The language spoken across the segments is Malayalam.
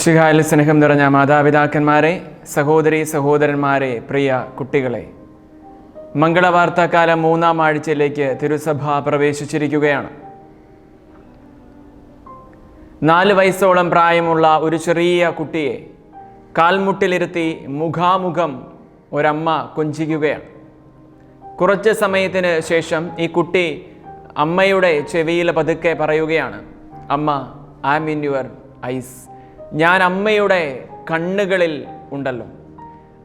മിശിഹായിൽ സ്നേഹം നിറഞ്ഞ മാതാപിതാക്കന്മാരെ സഹോദരി സഹോദരന്മാരെ പ്രിയ കുട്ടികളെ മംഗളവാർത്താക്കാലം മൂന്നാം ആഴ്ചയിലേക്ക് തിരുസഭ പ്രവേശിച്ചിരിക്കുകയാണ്. നാല് വയസ്സോളം പ്രായമുള്ള ഒരു ചെറിയ കുട്ടിയെ കാൽമുട്ടിലിരുത്തി മുഖാമുഖം ഒരമ്മ കൊഞ്ചിക്കുകയാണ്. കുറച്ച് സമയത്തിന് ശേഷം ഈ കുട്ടി അമ്മയുടെ ചെവിയിൽ പതുക്കെ പറയുകയാണ് അമ്മ I am in your eyes. ഞാൻ അമ്മയുടെ കണ്ണുകളിൽ ഉണ്ടല്ലോ.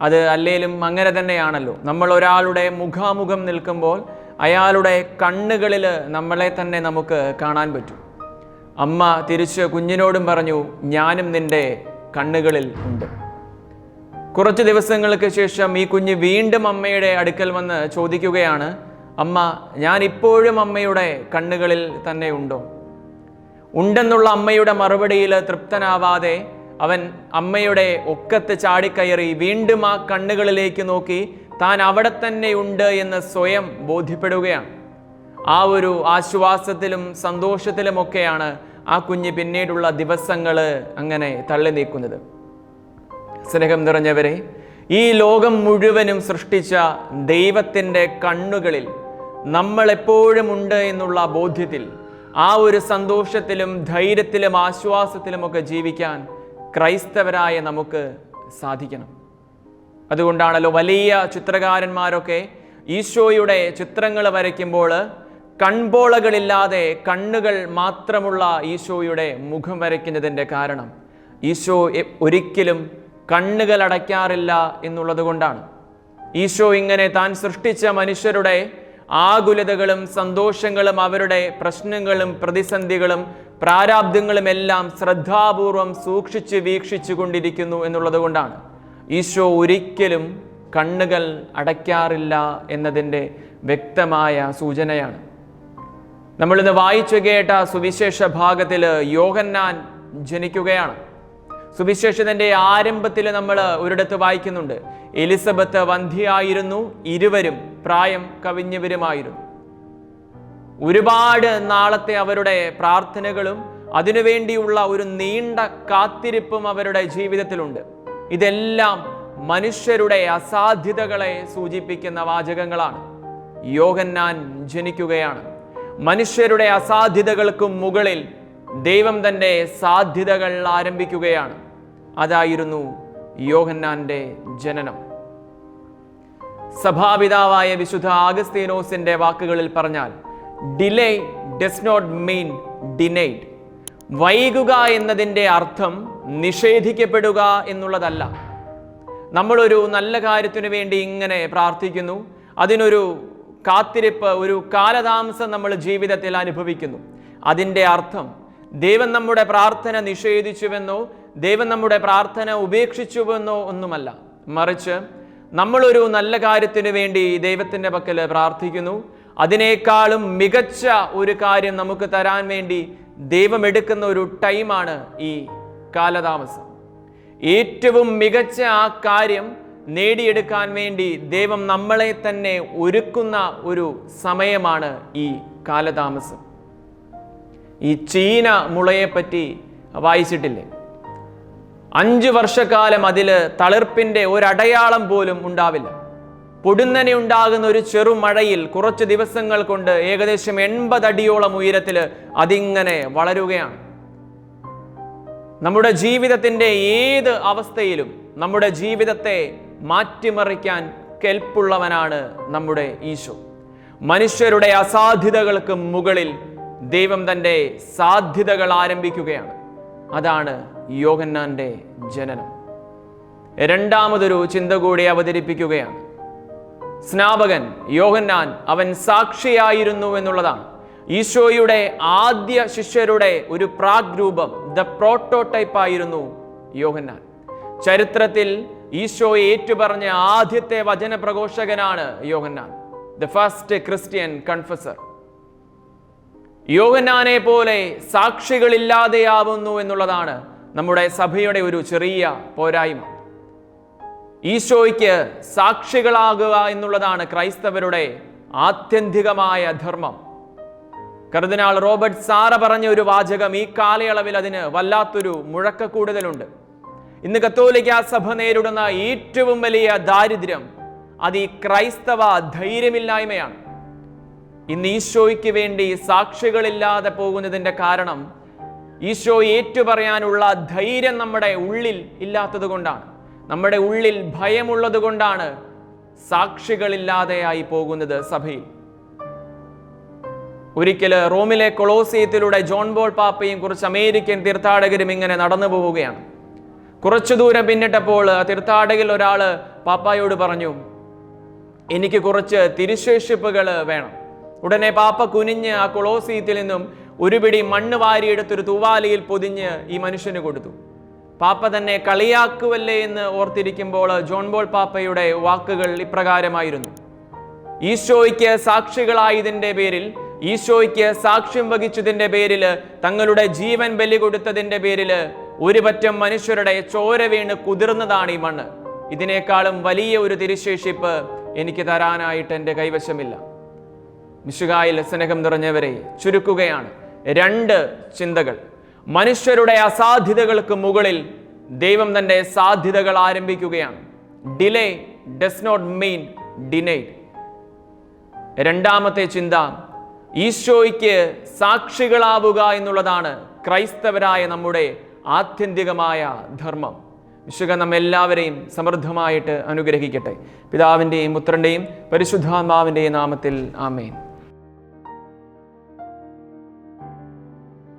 അത് അല്ലേലും അങ്ങനെ തന്നെയാണല്ലോ. നമ്മൾ ഒരാളുടെ മുഖാമുഖം നിൽക്കുമ്പോൾ അയാളുടെ കണ്ണുകളിൽ നമ്മളെ തന്നെ നമുക്ക് കാണാൻ പറ്റും. അമ്മ തിരിച്ച് കുഞ്ഞിനോടും പറഞ്ഞു ഞാനും നിന്റെ കണ്ണുകളിൽ ഉണ്ട്. കുറച്ച് ദിവസങ്ങൾക്ക് ശേഷം ഈ കുഞ്ഞ് വീണ്ടും അമ്മയുടെ അടുക്കൽ വന്ന് ചോദിക്കുകയാണ് അമ്മ ഞാൻ ഇപ്പോഴും അമ്മയുടെ കണ്ണുകളിൽ തന്നെ ഉണ്ടോ? ഉണ്ടെന്നുള്ള അമ്മയുടെ മറുപടിയിൽ തൃപ്തനാവാതെ അവൻ അമ്മയുടെ ഒക്കത്ത് ചാടിക്കയറി വീണ്ടും ആ കണ്ണുകളിലേക്ക് നോക്കി താൻ അവിടെ തന്നെ ഉണ്ട് എന്ന് സ്വയം ബോധ്യപ്പെടുകയാണ്. ആ ഒരു ആശ്വാസത്തിലും സന്തോഷത്തിലുമൊക്കെയാണ് ആ കുഞ്ഞ് പിന്നീടുള്ള ദിവസങ്ങൾ അങ്ങനെ തള്ളി നീക്കുന്നത്. സ്നേഹം നിറഞ്ഞവരെ ഈ ലോകം മുഴുവനും സൃഷ്ടിച്ച ദൈവത്തിന്റെ കണ്ണുകളിൽ നമ്മളെപ്പോഴും ഉണ്ട് എന്നുള്ള ബോധ്യത്തിൽ ആ ഒരു സന്തോഷത്തിലും ധൈര്യത്തിലും ആശ്വാസത്തിലുമൊക്കെ ജീവിക്കാൻ ക്രൈസ്തവരായ നമുക്ക് സാധിക്കണം. അതുകൊണ്ടാണല്ലോ വലിയ ചിത്രകാരന്മാരൊക്കെ ഈശോയുടെ ചിത്രങ്ങൾ വരയ്ക്കുമ്പോൾ കൺപോളകളില്ലാതെ കണ്ണുകൾ മാത്രമുള്ള ഈശോയുടെ മുഖം വരയ്ക്കുന്നതിന്റെ കാരണം ഈശോ ഒരിക്കലും കണ്ണുകൾ അടയ്ക്കാറില്ല എന്നുള്ളത് കൊണ്ടാണ്. ഈശോ ഇങ്ങനെ താൻ സൃഷ്ടിച്ച മനുഷ്യരുടെ ആകുലതകളും സന്തോഷങ്ങളും അവരുടെ പ്രശ്നങ്ങളും പ്രതിസന്ധികളും പ്രാരാബ്ദങ്ങളും എല്ലാം ശ്രദ്ധാപൂർവം സൂക്ഷിച്ച് വീക്ഷിച്ചു കൊണ്ടിരിക്കുന്നു എന്നുള്ളത് കൊണ്ടാണ്. ഈശോ ഒരിക്കലും കണ്ണുകൾ അടയ്ക്കാറില്ല എന്നതിന്റെ വ്യക്തമായ സൂചനയാണ്. നമ്മളിന്ന് വായിച്ചു കേട്ട സുവിശേഷ ഭാഗത്തിൽ യോഹന്നാൻ ജനിക്കുകയാണ്. സുവിശേഷത്തിന്റെ ആരംഭത്തിൽ നമ്മൾ ഒരിടത്ത് വായിക്കുന്നുണ്ട്. എലിസബത്ത് വന്ധിയായിരുന്നു ഇരുവരും പ്രായം കവിഞ്ഞവരുമായിരുന്നു. ഒരുപാട് നാളത്തെ അവരുടെ പ്രാർത്ഥനകളും അതിനുവേണ്ടിയുള്ള ഒരു നീണ്ട കാത്തിരിപ്പും അവരുടെ ജീവിതത്തിലുണ്ട്. ഇതെല്ലാം മനുഷ്യരുടെ അസാധ്യതകളെ സൂചിപ്പിക്കുന്ന വാചകങ്ങളാണ്. യോഹന്നാൻ ജനിക്കുകയാണ്. മനുഷ്യരുടെ അസാധ്യതകൾക്കും മുകളിൽ ദൈവം തന്റെ സാധ്യതകൾ ആരംഭിക്കുകയാണ്. അതായിരുന്നു യോഹന്നാന്റെ ജനനം. സഭാപിതാവായ വിശുദ്ധ ആഗസ്തീനോസിന്റെ വാക്കുകളിൽ പറഞ്ഞാൽ delay does not mean denied. വൈകുക എന്നതിന്റെ അർത്ഥം നിഷേധിക്കപ്പെടുക എന്നുള്ളതല്ല. നമ്മളൊരു നല്ല കാര്യത്തിനു വേണ്ടി ഇങ്ങനെ പ്രാർത്ഥിക്കുന്നു. അതിനൊരു കാത്തിരിപ്പ് ഒരു കാലതാമസം നമ്മൾ ജീവിതത്തിൽ അനുഭവിക്കുന്നു. അതിന്റെ അർത്ഥം ദൈവം നമ്മുടെ പ്രാർത്ഥന നിഷേധിച്ചുവെന്നോ ദൈവം നമ്മുടെ പ്രാർത്ഥന ഉപേക്ഷിച്ചുവെന്നോ ഒന്നുമല്ല. മറിച്ച് നമ്മളൊരു നല്ല കാര്യത്തിന് വേണ്ടി ദൈവത്തിന്റെ പക്കൽ പ്രാർത്ഥിക്കുന്നു. അതിനേക്കാളും മികച്ച ഒരു കാര്യം നമുക്ക് തരാൻ വേണ്ടി ദൈവം എടുക്കുന്ന ഒരു ടൈമാണ് ഈ കാലതാമസം. ഏറ്റവും മികച്ച ആ കാര്യം നേടിയെടുക്കാൻ വേണ്ടി ദൈവം നമ്മളെ തന്നെ ഒരുക്കുന്ന ഒരു സമയമാണ് ഈ കാലതാമസം. ഈ ചീന മുളയെപ്പറ്റി വായിച്ചിട്ടില്ലേ? അഞ്ച് വർഷക്കാലം അതിൽ തളിർപ്പിന്റെ ഒരടയാളം പോലും ഉണ്ടാവില്ല. പൊടുന്നനെ ഉണ്ടാകുന്ന ഒരു ചെറുമഴയിൽ കുറച്ച് ദിവസങ്ങൾ കൊണ്ട് ഏകദേശം എൺപത് അടിയോളം ഉയരത്തിൽ അതിങ്ങനെ വളരുകയാണ്. നമ്മുടെ ജീവിതത്തിന്റെ ഏത് അവസ്ഥയിലും നമ്മുടെ ജീവിതത്തെ മാറ്റിമറിക്കാൻ കെൽപ്പുള്ളവനാണ് നമ്മുടെ ഈശോ. മനുഷ്യരുടെ അസാധ്യതകൾക്ക് മുകളിൽ ദൈവം തന്റെ സാധ്യതകൾ ആരംഭിക്കുകയാണ്. അതാണ് യോഹന്നാന്റെ ജനനം. രണ്ടാമതൊരു ചിന്ത കൂടി അവതരിപ്പിക്കുകയാണ്. സ്നാപകൻ യോഹന്നാൻ അവൻ സാക്ഷിയായിരുന്നു എന്നുള്ളതാണ്. ഈശോയുടെ ആദ്യ ശിഷ്യരുടെ ഒരു പ്രാഗ്രൂപം ദ പ്രോട്ടോടൈപ്പ് ആയിരുന്നു യോഹന്നാൻ. ചരിത്രത്തിൽ ഈശോയെ ഏറ്റുപറഞ്ഞ ആദ്യത്തെ വചന പ്രഘോഷകനാണ് Yohannan the first Christian confessor യോഹന്നാനെ പോലെ സാക്ഷികളില്ലാതെയാവുന്നു എന്നുള്ളതാണ് നമ്മുടെ സഭയുടെ ഒരു ചെറിയ പോരായ്മ. ഈശോയ്ക്ക് സാക്ഷികളാകുക എന്നുള്ളതാണ് ക്രൈസ്തവരുടെ ആത്യന്തികമായ ധർമ്മം. കർദിനാൾ റോബർട്ട് സാറ പറഞ്ഞ ഒരു വാചകം ഈ കാലയളവിൽ അതിന് വല്ലാത്തൊരു മുഴക്ക കൂടുതലുണ്ട് ഇന്ന് കത്തോലിക്ക സഭ നേരിടുന്ന ഏറ്റവും വലിയ ദാരിദ്ര്യം അത് ഈ ക്രൈസ്തവ ധൈര്യമില്ലായ്മയാണ്. ഇന്ന് ഈശോയ്ക്ക് വേണ്ടി സാക്ഷികളില്ലാതെ പോകുന്നതിന്റെ കാരണം ഈശോ ഏറ്റുപറയാനുള്ള ധൈര്യം നമ്മുടെ ഉള്ളിൽ ഇല്ലാത്തത് കൊണ്ടാണ്. നമ്മുടെ ഉള്ളിൽ ഭയമുള്ളത് കൊണ്ടാണ് സാക്ഷികളില്ലാതെയായി പോകുന്നത് സഭയിൽ. ഒരിക്കൽ റോമിലെ കൊളോസിയത്തിലൂടെ ജോൺ ബോൾ പാപ്പയും കുറച്ച് അമേരിക്കൻ തീർത്ഥാടകരും ഇങ്ങനെ നടന്നു പോവുകയാണ്. കുറച്ചു ദൂരം പിന്നിട്ടപ്പോൾ ആ തീർത്ഥാടകരിൽ ഒരാൾ പാപ്പായോട് പറഞ്ഞു എനിക്ക് കുറച്ച് തിരുശേഷിപ്പുകൾ വേണം. ഉടനെ പാപ്പ കുനിഞ്ഞ് ആ കൊളോസിയത്തിൽ നിന്നും ഒരു പിടി മണ്ണ് വാരിയെടുത്തൊരു തൂവാലയിൽ പൊതിഞ്ഞ് ഈ മനുഷ്യന് കൊടുത്തു. പാപ്പ തന്നെ കളിയാക്കുവല്ലേ എന്ന് ഓർത്തിരിക്കുമ്പോൾ ജോൺ ബോൾ പാപ്പയുടെ വാക്കുകൾ ഇപ്രകാരമായിരുന്നു. ഈശോയ്ക്ക് സാക്ഷികളായതിന്റെ പേരിൽ ഈശോയ്ക്ക് സാക്ഷ്യം വഹിച്ചതിന്റെ പേരിൽ തങ്ങളുടെ ജീവൻ ബലി കൊടുത്തതിന്റെ പേരിൽ ഒരു പറ്റം മനുഷ്യരുടെ ചോര വീണ് കുതിർന്നതാണ് ഈ മണ്ണ്. ഇതിനേക്കാളും വലിയ ഒരു തിരുശേഷിപ്പ് എനിക്ക് തരാനായിട്ട് എന്റെ കൈവശമില്ല. മിശുകായിൽ സ്നേഹം നിറഞ്ഞവരെ ചുരുക്കുകയാണ്. രണ്ട് ചിന്തകൾ. മനുഷ്യരുടെ അസാധ്യതകൾക്ക് മുകളിൽ ദൈവം തന്റെ സാധ്യതകൾ ആരംഭിക്കുകയാണ്. Delay does not mean denied. രണ്ടാമത്തെ ചിന്ത ഈശോയ്ക്ക് സാക്ഷികളാവുക എന്നുള്ളതാണ് ക്രൈസ്തവരായ നമ്മുടെ ആത്യന്തികമായ ധർമ്മം. വിശുഖ നമ്മെല്ലാവരെയും സമൃദ്ധമായിട്ട് അനുഗ്രഹിക്കട്ടെ. പിതാവിന്റെയും പുത്രന്റെയും പരിശുദ്ധാത്മാവിന്റെയും നാമത്തിൽ ആമേൻ.